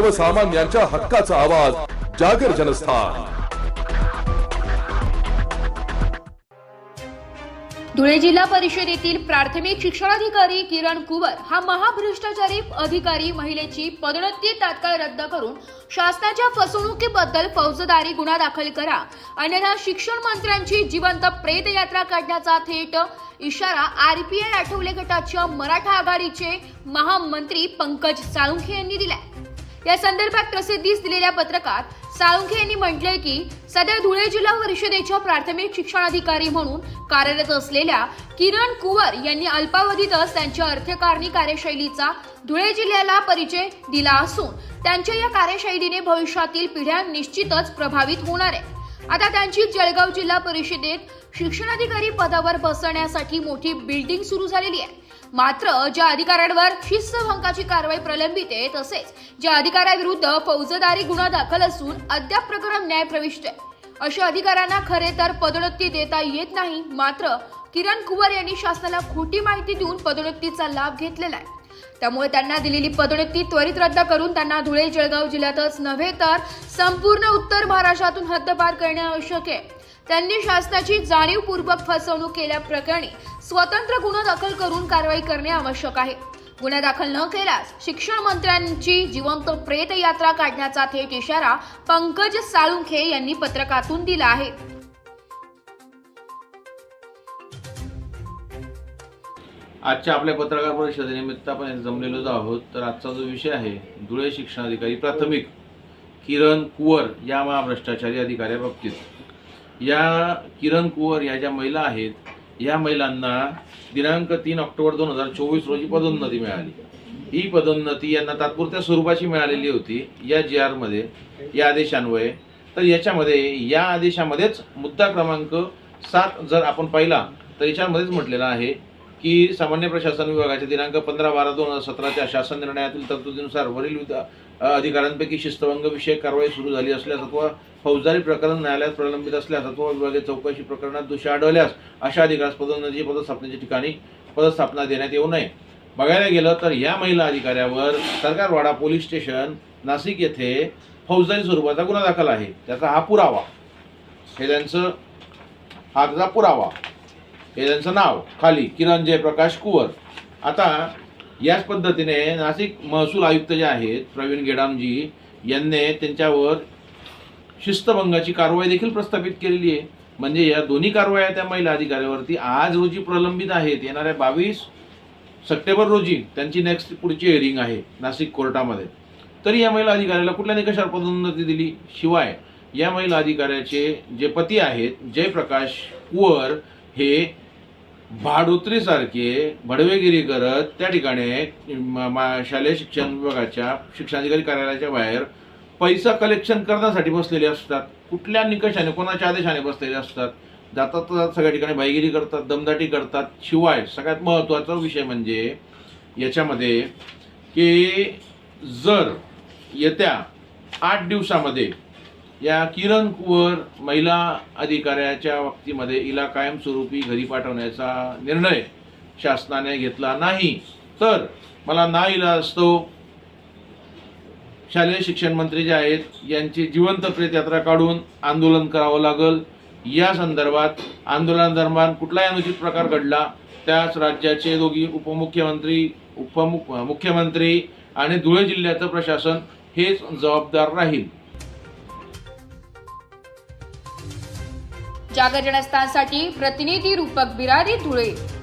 सर्वसामान्यांच्या हक्काचा आवाज जागर जनस्थान. धुळे जिल्हा परिषदेतील प्राथमिक शिक्षणाधिकारी किरण कुवर हा महाभ्रष्टाचारी अधिकारी महिलेची पदोन्नती तात्काळ रद्द करून शासनाच्या फसवणुकीबद्दल फौजदारी गुन्हा दाखल करा. अन्यथा शिक्षण मंत्र्यांची जिवंत प्रेत यात्रा काढण्याचा थेट इशारा आरपीआय आठवले गटाच्या मराठा आघाडीचे महामंत्री पंकज साळुंखे यांनी दिलाय. या संदर्भात प्रसिद्धीस दिलेल्या पत्रकात साळुंखे यांनी म्हटले की सध्या धुळे जिल्हा परिषदेच्या प्राथमिक शिक्षणाधिकारी म्हणून कार्यरत असलेल्या किरण कुवर यांनी अल्पावधीतच त्यांच्या अर्थकारणी कार्यशैलीचा धुळे जिल्ह्याला परिचय दिला असून त्यांच्या या कार्यशैलीने भविष्यातील पिढ्या निश्चितच प्रभावित होणार आहे आता त्यांची जळगाव जिल्हा परिषदेत शिक्षणाधिकारी पदावर बसण्यासाठी मोठी बिल्डिंग सुरू झालेली आहे. मात्र ज्या अधिकाऱ्यांवर शिस्तभंगाची कारवाई प्रलंबित आहे तसेच ज्या अधिकाऱ्याविरुद्ध फौजदारी गुन्हा दाखल असून अद्याप प्रकरण न्यायप्रविष्ट आहे. अशा अधिकाऱ्यांना खरे तर पदोन्नती देता येत नाही मात्र किरण कुवर यांनी शासनाला खोटी माहिती देऊन पदोन्नतीचा लाभ घेतलेला आहे. त्यामुळे त्यांना दिलेली पदोन्नती त्वरित रद्द करून त्यांना धुळे जळगाव जिल्ह्यातच नव्हे तर संपूर्ण उत्तर महाराष्ट्रातून हद्दपार करणे आवश्यक आहे. त्यांनी शासनाची जाणीवपूर्वक फसवणूक केल्याप्रकरणी स्वतंत्र गुन्हा दाखल करून कारवाई करणे आवश्यक आहे. गुन्हा दाखल न केल्यास शिक्षण मंत्र्यांची जिवंत प्रेत यात्रा काढण्याचा थेट इशारा पंकज साळुंखे यांनी पत्रकातून दिला आहे. आजच्या आपल्या पत्रकार परिषदेनिमित्त आपण जमलेलो आहोत. तर आजचा जो विषय आहे धुळे शिक्षणाधिकारी प्राथमिक किरण कुवर या महाभ्रष्टाचारी अधिकाऱ्याबाबतीत या किरण कुवर या ज्या महिला आहेत या महिलांना दिनांक तीन ऑक्टोबर दोन हजार चोवीस रोजी पदोन्नती मिळाली. ही पदोन्नती यांना तात्पुरत्या स्वरूपाची मिळालेली होती. या जी आरमध्ये या आदेशान्वये. तर याच्यामध्ये या आदेशामध्येच मुद्दा क्रमांक सात जर आपण पाहिला तर याच्यामध्येच म्हटलेलं आहे की सामान्य प्रशासन विभागाच्या दिनांक पंधरा बारा दोन हजार सतराच्या शासन निर्णयातील तरतुदीनुसार वरील विधा अधिकाऱ्यांपैकी शिस्तभंग विषयक कारवाई सुरू झाली असल्यास अथवा फौजदारी प्रकरण न्यायालयात प्रलंबित असल्यास अथवा विभागीय चौकशी प्रकरणात दोषी आढळल्यास अशा अधिकाऱ्यास पदोन्नती पदस्थापनेच्या ठिकाणी पदस्थापना देण्यात येऊ नये. बघायला गेलं तर या महिला अधिकाऱ्यावर सरकारवाडा पोलीस स्टेशन नाशिक येथे फौजदारी स्वरूपाचा गुन्हा दाखल आहे. त्याचा हा पुरावा. हे त्यांचं हा त्याचा पुरावा. हे त्यांचं नाव खाली किरण जयप्रकाश कुवर. आता याच पद्धतीने नाशिक महसूल आयुक्त जे आहेत प्रवीण गेडामजी यांनी त्यांच्यावर शिस्तभंगाची कारवाई देखील प्रस्थापित केलेली आहे. म्हणजे या दोन्ही कारवाया त्या महिला अधिकाऱ्यावरती. आज रोजी प्रलंबित आहेत. येणाऱ्या बावीस सप्टेंबर रोजी त्यांची नेक्स्ट पुढची हिअरिंग आहे नाशिक कोर्टामध्ये. तरी या महिला अधिकाऱ्याला कुठल्या निकषावर पदोन्नती दिली? शिवाय या महिला अधिकाऱ्याचे जे पती आहेत जयप्रकाश कुवर हे भाडोत्रीसारखे भडवेगिरी करत त्या ठिकाणी मा- शालेय शिक्षण विभागाच्या शिक्षणाधिकारी कार्यालयाच्या बाहेर पैसा कलेक्शन करण्यासाठी बसलेले असतात. कुठल्या निकषाने कोणाच्या आदेशाने बसलेले असतात? जातात तर सगळ्या ठिकाणी भाईगिरी करतात दमदाटी करतात. शिवाय सगळ्यात महत्त्वाचा विषय म्हणजे याच्यामध्ये की जर येत्या आठ दिवसामध्ये या किरण कुवर महिला अधिकाऱ्याच्या बाबतीमध्ये हिला कायमस्वरूपी घरी पाठवण्याचा निर्णय शासनाने घेतला नाही. तर मला ना असतो शालेय शिक्षण मंत्री जे आहेत यांची जिवंत प्रेतयात्रा काढून आंदोलन करावं लागल. या संदर्भात आंदोलनादरम्यान कुठलाही अनुचित प्रकार घडला त्यास राज्याचे दोघी उपमुख्यमंत्री उपमुख मुख्यमंत्री आणि धुळे जिल्ह्याचं प्रशासन हेच जबाबदार राहील. जागर जनस्थानसाठी प्रतिनिधी रूपक बिरारी धुळे.